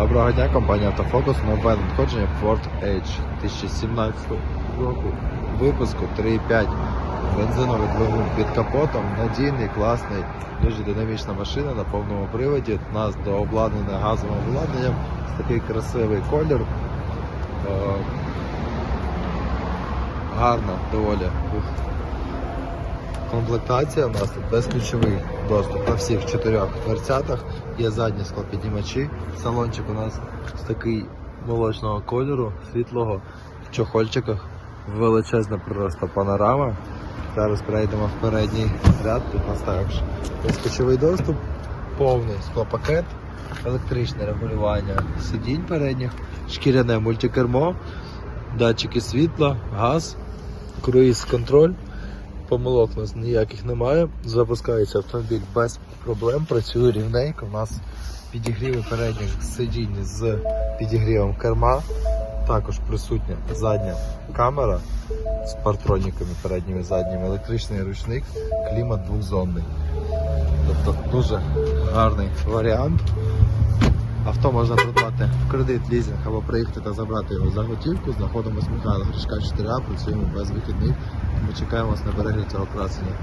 Доброго дня, компанія Автофокус. Нове надходження Ford Edge 2017 року. Випуску 3.5. Бензиновий двигун під капотом, надійний, класний, дуже динамічна машина на повному приводі. У нас до обладнання газовим обладнанням. Такий красивий колір. Е, Гарна доволі. Комплектація у нас тут безключовий доступ на всіх чотирьох дверцятах. Є задні склопіднімачі. Салончик у нас такий молочного кольору, світлого, в чохольчиках. Величезна просто панорама. Зараз перейдемо в передній ряд. Тут нас також безключовий доступ, повний склопакет, електричне регулювання сидінь передніх, шкіряне мультикермо, датчики світла, газ, круїз контроль. Помилок у нас ніяких немає. Запускається автомобіль без проблем, працює рівненько. У нас підігріви передніх сидінь з підігрівом керма. Також присутня задня камера з партроніками передніми і задніми, електричний ручник, клімат двохзонний. Тобто дуже гарний варіант. Авто можна придбати в кредит, лізинг або приїхати та забрати його за готівку. Знаходимося Михайла Гришка 4А, працюємо без вихідних. Ми чекаємо вас на перегляд цього красення.